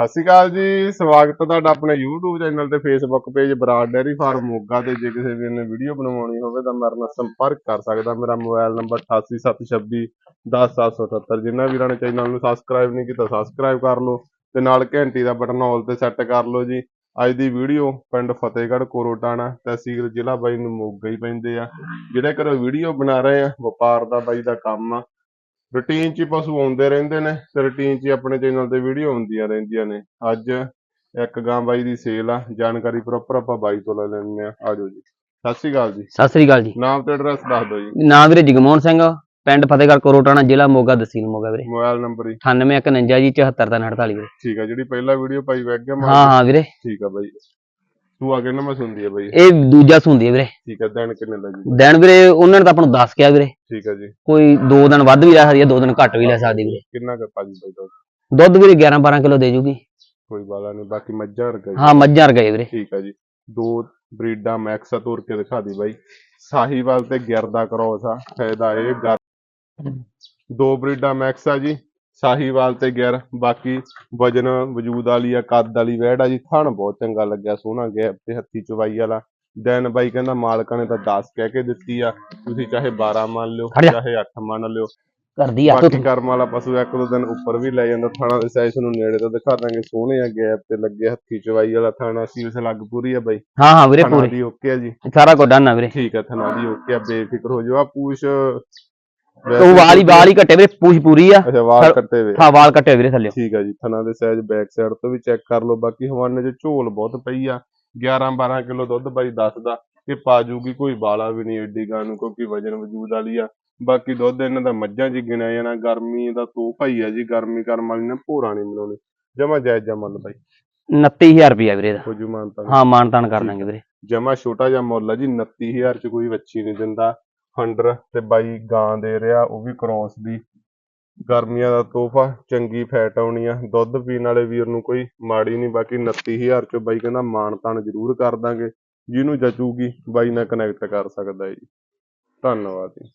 ਸਤਿ ਸ਼੍ਰੀ ਅਕਾਲ ਜੀ, ਸਵਾਗਤ ਹੈ ਤੁਹਾਡਾ ਆਪਣੇ YouTube ਚੈਨਲ ਤੇ Facebook page Brar dairy farm, Moga ਤੇ ਜੇ ਕਿਸੇ ਵੀਰ ਨੇ ਵੀਡੀਓ ਬਣਵਾਉਣੀ ਹੋਵੇ ਤਾਂ ਮੇਰੇ ਨਾਲ ਸੰਪਰਕ ਕਰ ਸਕਦਾ। ਮੇਰਾ ਮੋਬਾਈਲ ਨੰਬਰ 8876 10777 ਜਿਨ੍ਹਾਂ ਵੀਰਾਂ ਨੇ ਚੈਨਲ ਨੂੰ ਸਬਸਕ੍ਰਾਈਬ ਨਹੀਂ ਕੀਤਾ ਸਬਸਕ੍ਰਾਈਬ ਕਰ ਲਓ ਤੇ ਨਾਲ ਘੰਟੀ ਦਾ ਬਟਨ ਆਲ ਤੇ ਸੈੱਟ ਕਰ ਲਓ ਜੀ। ਅੱਜ ਦੀ ਵੀਡੀਓ ਪਿੰਡ ਫਤਿਹਗੜ੍ਹ ਕੋਰੋਟਾਣਾ ਤਹਿਸੀਲ ਜ਼ਿਲ੍ਹਾ ਬਾਈ ਨੂੰ ਮੋਗਾ ਹੀ ਪੈਂਦੇ ਆ। ਜਿਹੜੇ ਘਰੋਂ ਵੀਡੀਓ ਬਣਾ ਰਹੇ ਆ, ਵਪਾਰ ਦਾ ਬਾਈ ਦਾ ਕੰਮ ਆ। ਰੂਟੀਨ 'ਚ ਪਸ਼ੂ ਆਉਂਦੇ ਰਹਿੰਦੇ ਨੇ ਤੇ ਰੂਟੀਨ 'ਚ ਆਪਣੇ ਚੈਨਲ ਤੇ ਵੀਡੀਓ ਆਉਂਦੀਆਂ ਰਹਿੰਦੀਆਂ ਨੇ। ਅੱਜ ਇੱਕ ਗਾਂ ਬਾਈ ਦੀ ਸੇਲ ਆ ਜਾਣਕਾਰੀ ਪ੍ਰੋਪਰ ਆਪਾਂ ਬਾਈ ਤੋਂ ਲੈ ਲੈਂਦੇ ਆ ਆਜੋ ਜੀ। ਸਤਿ ਸ਼੍ਰੀ ਅਕਾਲ ਜੀ। ਸਤਿ ਸ੍ਰੀ ਅਕਾਲ ਜੀ। ਨਾਮ ਤੇ ਐਡਰੈਸ ਦੱਸ ਦਿਓ ਜੀ। ਨਾਮ ਵੀਰੇ ਜਗਮੋਹਨ ਸਿੰਘ ਪਿੰਡ ਫਤਿਹਗੜ੍ਹ ਕੋਰੋਟਾਣਾ ਜ਼ਿਲ੍ਹਾ ਮੋਗਾ ਤਹਿਸੀਲ ਮੋਗਾ ਵੀਰੇ। ਮੋਬਾਈਲ ਨੰਬਰ ਜੀ। 9851 ਜੀ 7448 ਵੀਰੇ। ਠੀਕ ਆ ਜਿਹੜੀ ਪਹਿਲਾ ਵੀਡੀਓ ਪਾਈ ਵੈਗ ਗਿਆ ਹਾਂ ਹਾਂ ਵੀਰੇ। ਠੀਕ ਆ ਬਾਈ। ਤੂੰ ਆ ਕੇ ਨਾ ਮੈਂ ਸੁਣਦੀ ਆ ਬਾਈ। ਇਹ ਦੂਜਾ ਸੁੰਦੀ ਹੈ ਵੀਰੇ। ਠੀਕ ਆ ਦਿਨ ਕਿੰਨੇ ਲੱਗੀ ਦਿਨ ਵੀਰੇ ਉਹਨਾਂ ਨੇ ਤਾਂ ਆਪਾਂ ਨੂੰ ਦੱਸ ਕਿਹਾ ਵੀਰੇ। ਠੀਕ ਆ ਜੀ। ਕੋਈ 2 ਦਿਨ ਵੱਧ ਵੀ ਲੈ ਸਕਦੀ ਹੈ 2 ਦਿਨ ਘੱਟ ਵੀ ਲੈ ਸਕਦੀ ਵੀਰੇ। ਕਿੰਨਾ ਕੁ ਪਾਜੀ ਬਾਈ ਦਾ ਦੁੱਧ ਵੀਰੇ 11 12 ਕਿਲੋ ਦੇ ਜੂਗੀ। ਕੋਈ ਬਾਲਾ ਨਹੀਂ ਬਾਕੀ ਮੱਝਾਂ ਰਗਾ ਹਾਂ ਮੱਝਾਂ ਰਗਏ ਵੀਰੇ। ਠੀਕ ਆ ਜੀ। ਦੋ ਬਰੀਡਾਂ ਮੈਕਸ ਆ ਤੋਰ ਕੇ ਦਿਖਾ ਦੀ ਬਾਈ। ਸਾਹੀਵਾਲ ਤੇ ਗਿਰਦਾ ਕ੍ਰੋਸ ਆ ਫਾਇਦਾ ਇਹ ਦੋ ਬਰੀਡਾਂ ਮੈਕਸ ਆ ਜੀ। ਸਾਹੀਵਾਲ ਤੇ ਗਿਰ ਬਾਕੀ ਵਜਨ ਵਜੂਦ ਵਾਲੀ ਆ ਕੱਦ ਵਾਲੀ ਵੈੜ ਆ ਜੀ ਥਣ ਬਹੁਤ ਚੰਗਾ ਲੱਗਿਆ ਸੋਹਣਾ ਗੈਪ ਤੇ ਹੱਥੀ ਚਵਾਈ ਵਾਲਾ। ਦੈਨ ਬਾਈ ਕਹਿੰਦਾ ਮਾਲਕਾਂ ਨੇ ਤਾਂ 10 ਕਹਿ ਕੇ ਦਿੱਤੀ ਆ ਤੁਸੀਂ ਚਾਹੇ 12 ਮੰਨ ਲਿਓ। ਚਾਹੇ 8 ਮੰਨ ਲਿਓ। ਕਰਦੀ ਆ ਬਾਕੀ ਕਰਮ ਵਾਲਾ ਪਸ਼ੂ ਇੱਕ ਦੋ ਦਿਨ ਉੱਪਰ ਵੀ ਲੈ ਜਾਂਦਾ ਥਾਣਾ ਦੇ ਸਾਈਜ਼ ਨੂੰ ਨੇੜੇ ਤੋਂ ਦਿਖਾ ਦਾਂਗੇ ਸੋਹਣੇ ਆ ਗੈਪ ਤੇ ਲੱਗੇ ਹੱਥੀ ਚਵਾਈ ਵਾਲਾ ਥਾਣਾ ਸੀਲਸ ਲੱਗ ਪੂਰੀ ਆ ਬਾਈ। ਹਾਂ ਹਾਂ ਵੀਰੇ ਪੂਰੇ। ਓਕੇ ਆ ਜੀ। ਸਾਰਾ ਕੁਝ ਡਨ ਆ ਵੀਰੇ। ਠੀਕ ਆ ਥਣਾ ਦੀ ਓਕੇ ਆ ਬੇਫਿਕਰ ਹੋ ਜਾਓ। ਆ ਪੂਛ ਉਹ ਵਾਲ ਹੀ ਵਾਲ ਹੀ ਕੱਟੇ ਵੀਰੇ ਪੂਛ ਪੂਰੀ ਆ। ਅੱਛਾ ਵਾਲ ਕੱਟੇ ਵੇ। ਹਾਂ ਵਾਲ ਕੱਟੇ ਵੀਰੇ ਥੱਲੇ। ਠੀਕ ਆ ਜੀ ਥਣਾ ਦੇ ਸਾਈਜ਼ ਬੈਕ ਸਾਈਡ ਤੋਂ ਵੀ ਚੈੱਕ ਕਰ ਲਓ। ਬਾਕੀ ਹਵਾਨੇ 'ਚ ਝੋਲ ਬਹੁਤ ਪਈ ਆ। 11 12 ਕਿਲੋ ਦੁੱਧ ਬਾਈ ਦੱਸਦਾ ਕਿ ਪਾ ਜੂਗੀ ਕੋਈ ਬਾਲਾ ਵੀ ਨਹੀਂ ਏਡੀ ਗਾਂ ਨੂੰ ਕਿਉਂਕਿ ਵਜਨ ਵਜੂਦ ਵਾਲੀ ਆ। ਬਾਕੀ ਦੁੱਧ ਇਹਨਾਂ ਦਾ ਮੱਝਾਂ 'ਚ ਗਿਣਿਆ ਜਾਣਾ ਗਰਮੀ ਦਾ ਤੋਹਫਾ ਹੀ ਆ ਜੀ। ਗਰਮੀ ਕਰਮ ਵਾਲੀ ਨੇ ਭੋਰਾ ਨਹੀਂ ਮਿਲਾਉਣੀ। ਜਮਾ ਜਾਇਜ਼ ਜਾ ਮੁੱਲ ਬਾਈ। 29000 ਰੁਪਿਆ ਵੀਰੇ ਦਾ ਹੋ ਜੂ ਮਾਨਤਾ ਹਾਂ ਮਾਨ ਤਾਨ ਕਰ ਦਾਂਗੇ ਵੀਰੇ। ਜਮਾ ਛੋਟਾ ਜਿਹਾ ਮੁੱਲ ਆ ਜੀ। 29000 ਚ ਕੋਈ ਵੱਛੀ ਨਹੀਂ ਦਿੰਦਾ। ਫੰਡਰ ਤੇ ਬਾਈ ਗਾਂ ਦੇ ਰਿਹਾ, ਉਹ ਵੀ ਕ੍ਰੋਸ ਦੀ। ਗਰਮੀਆਂ ਦਾ ਤੋਹਫਾ, ਚੰਗੀ ਫੈਟ ਆਉਣੀ ਆ। ਦੁੱਧ ਪੀਣ ਵਾਲੇ ਵੀਰ ਨੂੰ ਕੋਈ ਮਾੜੀ ਨਹੀਂ ਬਾਕੀ 29000 ਚ ਬਾਈ ਕਹਿੰਦਾ ਮਾਣ ਤਾਣ ਜ਼ਰੂਰ ਕਰ ਦਾਂਗੇ। ਜਿਹਨੂੰ ਜਚੂਗੀ, ਬਾਈ ਨਾਲ ਕਨੈਕਟ ਕਰ ਸਕਦਾ ਜੀ। ਧੰਨਵਾਦ ਜੀ।